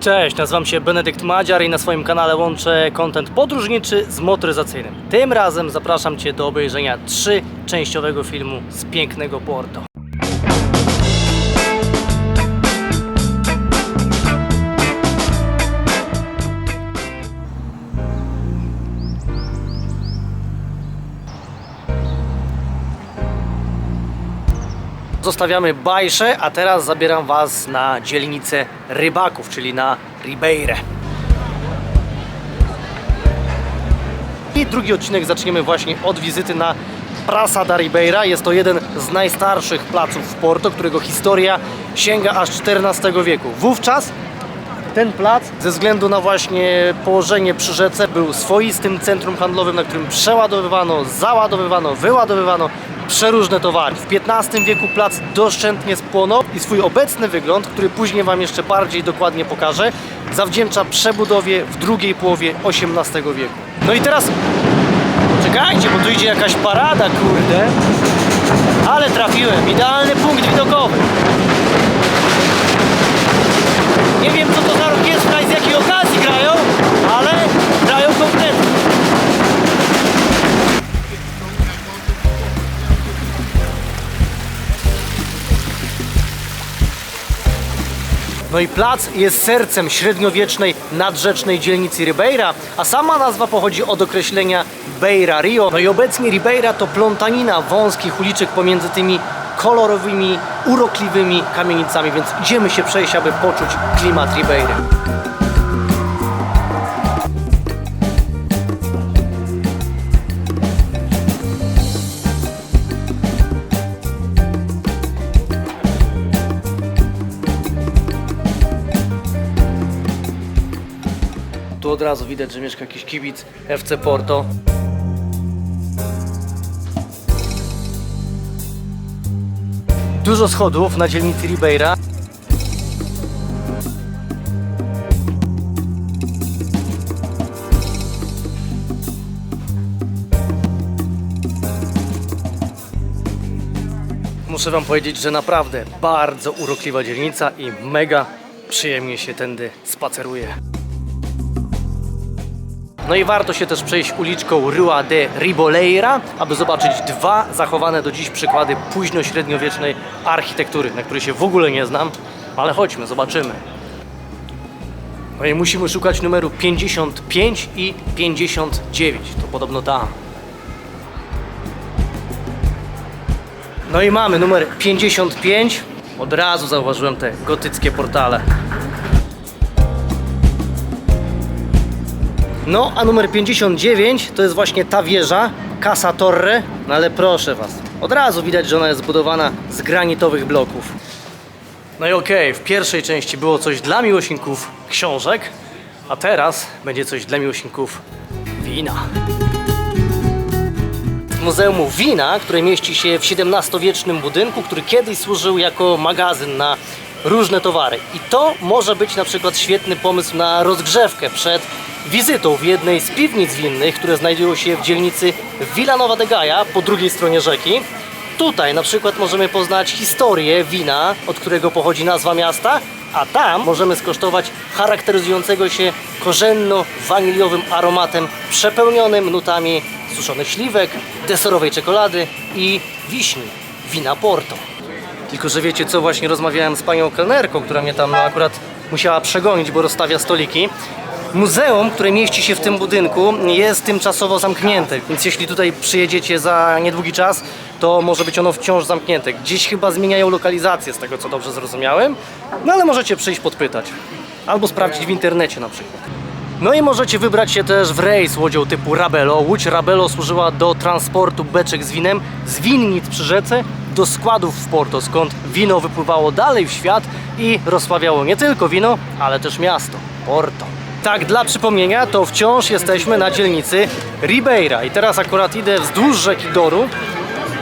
Cześć, nazywam się Benedykt Madziar i na swoim kanale łączę content podróżniczy z motoryzacyjnym. Tym razem zapraszam Cię do obejrzenia trzyczęściowego filmu z pięknego Porto. Zostawiamy Bajsze, a teraz zabieram Was na dzielnicę rybaków, czyli na Ribeirę. I drugi odcinek zaczniemy właśnie od wizyty na Praça da Ribeira. Jest to jeden z najstarszych placów w Porto, którego historia sięga aż XIV wieku. Wówczas ten plac, ze względu na właśnie położenie przy rzece, był swoistym centrum handlowym, na którym przeładowywano, załadowywano, wyładowywano przeróżne towary. W XV wieku plac doszczętnie spłonął i swój obecny wygląd, który później Wam jeszcze bardziej dokładnie pokażę, zawdzięcza przebudowie w drugiej połowie XVIII wieku. No i teraz Czekajcie, bo tu idzie jakaś parada, kurde. Ale trafiłem, idealny punkt widokowy. Nie wiem co to za orkiestra i z jakiej okazji grają, ale No i plac jest sercem średniowiecznej nadrzecznej dzielnicy Ribeira, a sama nazwa pochodzi od określenia Beira Rio. No i obecnie Ribeira to plątanina wąskich uliczek pomiędzy tymi kolorowymi, urokliwymi kamienicami, więc idziemy się przejść, aby poczuć klimat Ribeiry. Tu od razu widać, że mieszka jakiś kibic FC Porto. Dużo schodów na dzielnicy Ribeira. Muszę Wam powiedzieć, że naprawdę bardzo urokliwa dzielnica i mega przyjemnie się tędy spaceruje. No i warto się też przejść uliczką Rua de Riboleira, aby zobaczyć dwa zachowane do dziś przykłady późno-średniowiecznej architektury, na której się w ogóle nie znam, ale chodźmy, zobaczymy. No i musimy szukać numeru 55 i 59, to podobno tam. No i mamy numer 55. Od razu zauważyłem te gotyckie portale. No, a numer 59 to jest właśnie ta wieża, Casa Torre, no ale proszę Was, od razu widać, że ona jest zbudowana z granitowych bloków. No i okej, w pierwszej części było coś dla miłośników książek, a teraz będzie coś dla miłośników wina. Muzeum Wina, które mieści się w XVII-wiecznym budynku, który kiedyś służył jako magazyn na różne towary. I to może być na przykład świetny pomysł na rozgrzewkę przed wizytą w jednej z piwnic winnych, które znajdują się w dzielnicy Villanova de Gaia po drugiej stronie rzeki. Tutaj na przykład możemy poznać historię wina, od którego pochodzi nazwa miasta, a tam możemy skosztować charakteryzującego się korzenno-waniliowym aromatem przepełnionym nutami suszonych śliwek, deserowej czekolady i wiśni, wina Porto. Tylko, że wiecie co, właśnie rozmawiałem z panią kelnerką, która mnie tam akurat musiała przegonić, bo rozstawia stoliki. Muzeum, które mieści się w tym budynku, jest tymczasowo zamknięte, więc jeśli tutaj przyjedziecie za niedługi czas, to może być ono wciąż zamknięte. Gdzieś chyba zmieniają lokalizację, z tego co dobrze zrozumiałem, no ale możecie przyjść podpytać. Albo sprawdzić w internecie na przykład. No i możecie wybrać się też w rejs łodzią typu Rabelo. Łódź Rabelo służyła do transportu beczek z winem z winnic przy rzece do składów w Porto, skąd wino wypływało dalej w świat i rozsławiało nie tylko wino, ale też miasto Porto. Tak, dla przypomnienia, to wciąż jesteśmy na dzielnicy Ribeira i teraz akurat idę wzdłuż rzeki Doru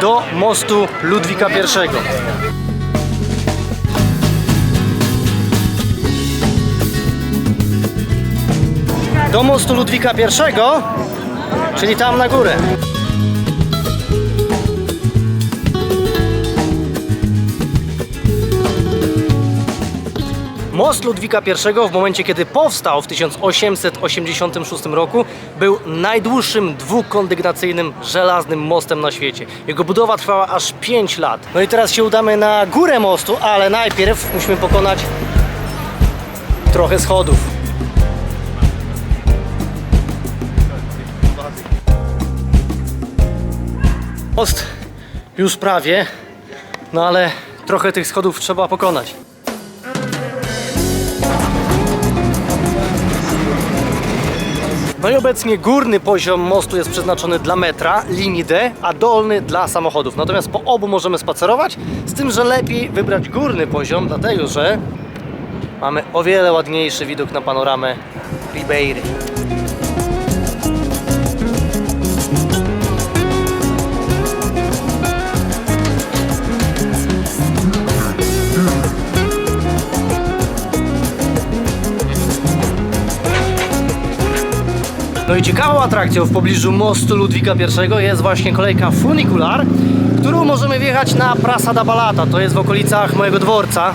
do mostu Ludwika I. do mostu Ludwika I, czyli tam na górę. Most Ludwika I w momencie, kiedy powstał w 1886 roku, był najdłuższym dwukondygnacyjnym żelaznym mostem na świecie. Jego budowa trwała aż 5 lat. No i teraz się udamy na górę mostu, ale najpierw musimy pokonać trochę schodów. Most już prawie, no ale trochę tych schodów trzeba pokonać. No i obecnie górny poziom mostu jest przeznaczony dla metra, linii D, a dolny dla samochodów. Natomiast po obu możemy spacerować, z tym, że lepiej wybrać górny poziom, dlatego że mamy o wiele ładniejszy widok na panoramę Ribeiry. No i ciekawą atrakcją w pobliżu mostu Ludwika I jest właśnie kolejka funicular, którą możemy wjechać na Prasa da Balata. To jest w okolicach mojego dworca.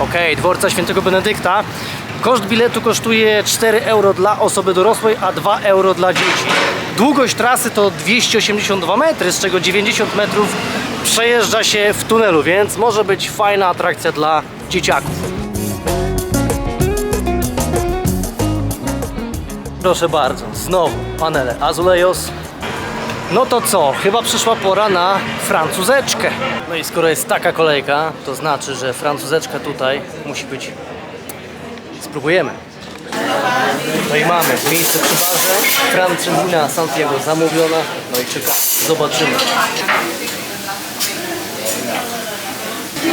Okej, dworca świętego Benedykta. Koszt biletu kosztuje 4 euro dla osoby dorosłej, a 2 euro dla dzieci. Długość trasy to 282 metry, z czego 90 metrów przejeżdża się w tunelu, więc może być fajna atrakcja dla dzieciaków. Proszę bardzo, znowu panele Azulejos. No to co, chyba przyszła pora na francuzeczkę. No i skoro jest taka kolejka, to znaczy, że francuzeczka tutaj musi być. Spróbujemy. No i mamy miejsce przy barze, Francuzina Santiago zamówiona. No i czekamy, zobaczymy.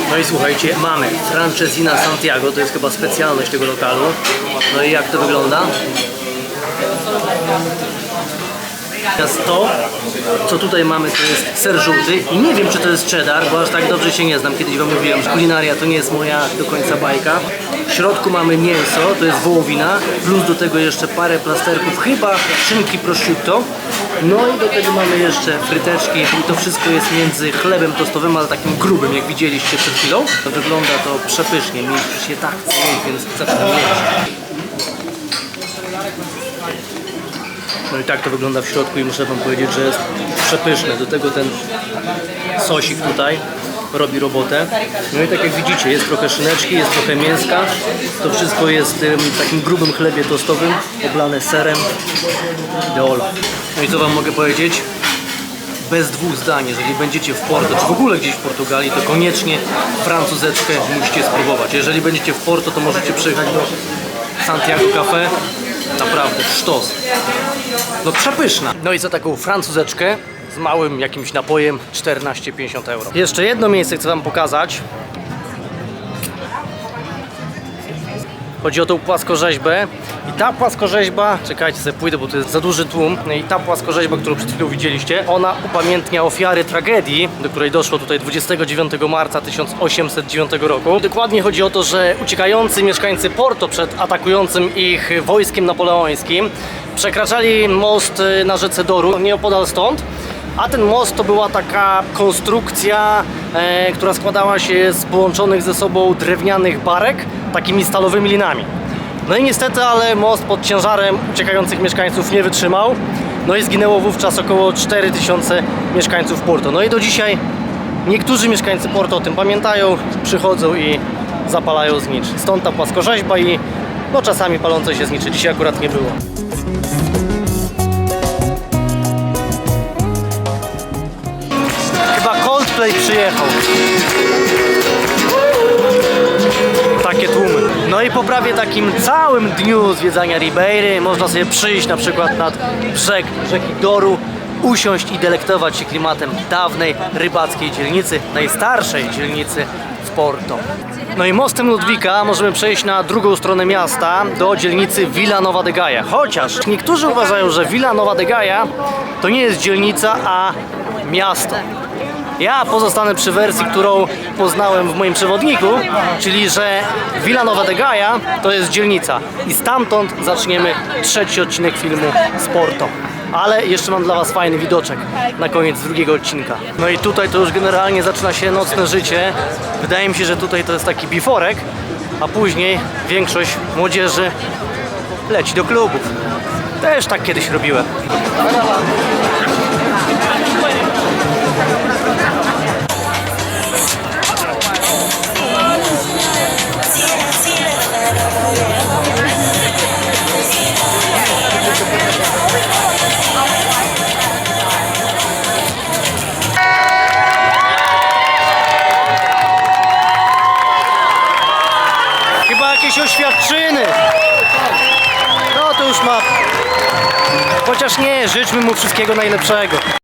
No i słuchajcie, mamy Francesina Santiago, to jest chyba specjalność tego lokalu. No i jak to wygląda? Teraz to, co tutaj mamy, to jest ser żółty i nie wiem, czy to jest cheddar, bo aż tak dobrze się nie znam. Kiedyś Wam mówiłem, że kulinaria to nie jest moja do końca bajka. W środku mamy mięso, to jest wołowina, plus do tego jeszcze parę plasterków, chyba szynki prosciutto. No i do tego mamy jeszcze fryteczki i to wszystko jest między chlebem tostowym, ale takim grubym, jak widzieliście przed chwilą. Wygląda to przepysznie, mi się tak chce więc zaczynam jeść. No i tak to wygląda w środku i muszę Wam powiedzieć, że jest przepyszne. Do tego ten sosik tutaj robi robotę. No i tak jak widzicie, jest trochę szyneczki, jest trochę mięska. To wszystko jest w takim grubym chlebie tostowym, oblane serem. Ideolo. No i co Wam mogę powiedzieć? Bez dwóch zdań, jeżeli będziecie w Porto, czy w ogóle gdzieś w Portugalii, to koniecznie francuzeczkę musicie spróbować. Jeżeli będziecie w Porto, to możecie przyjechać do Santiago Cafe. Naprawdę, sztos. No przepyszna. No i za taką francuzeczkę z małym jakimś napojem 14,50 euro. Jeszcze jedno miejsce chcę Wam pokazać. Chodzi o tą płaskorzeźbę. I ta płaskorzeźba, czekajcie sobie pójdę, bo to jest za duży tłum. No i ta płaskorzeźba, którą przed chwilą widzieliście ona upamiętnia ofiary tragedii, do której doszło tutaj 29 marca 1809 roku. Dokładnie chodzi o to, że uciekający mieszkańcy Porto przed atakującym ich wojskiem napoleońskim przekraczali most y, na rzece Doru, nieopodal stąd. A ten most to była taka konstrukcja, e, która składała się z połączonych ze sobą drewnianych barek takimi stalowymi linami. No i niestety, ale most pod ciężarem uciekających mieszkańców nie wytrzymał. No i zginęło wówczas około 4000 mieszkańców Porto. No i do dzisiaj niektórzy mieszkańcy Porto o tym pamiętają, przychodzą i zapalają znicz. Stąd ta płaskorzeźba i no czasami palące się znicze. Dzisiaj akurat nie było. Coldplay przyjechał. Takie tłumy. No i po prawie takim całym dniu zwiedzania Ribeiry można sobie przyjść na przykład nad brzeg rzeki Doru, usiąść i delektować się klimatem dawnej rybackiej dzielnicy, najstarszej dzielnicy w Porto. No i mostem Ludwika możemy przejść na drugą stronę miasta do dzielnicy Villa Nova de Gaia. Chociaż niektórzy uważają, że Villa Nova de Gaia to nie jest dzielnica, a miasto. Ja pozostanę przy wersji, którą poznałem w moim przewodniku, czyli że Villa Nova de Gaia to jest dzielnica i stamtąd zaczniemy trzeci odcinek filmu z Porto. Ale jeszcze mam dla Was fajny widoczek na koniec drugiego odcinka. No i tutaj to już generalnie zaczyna się nocne życie. Wydaje mi się, że tutaj to jest taki biforek, a później większość młodzieży leci do klubów. Też tak kiedyś robiłem. Jakieś oświadczyny. No to już ma. Chociaż nie, życzmy mu wszystkiego najlepszego.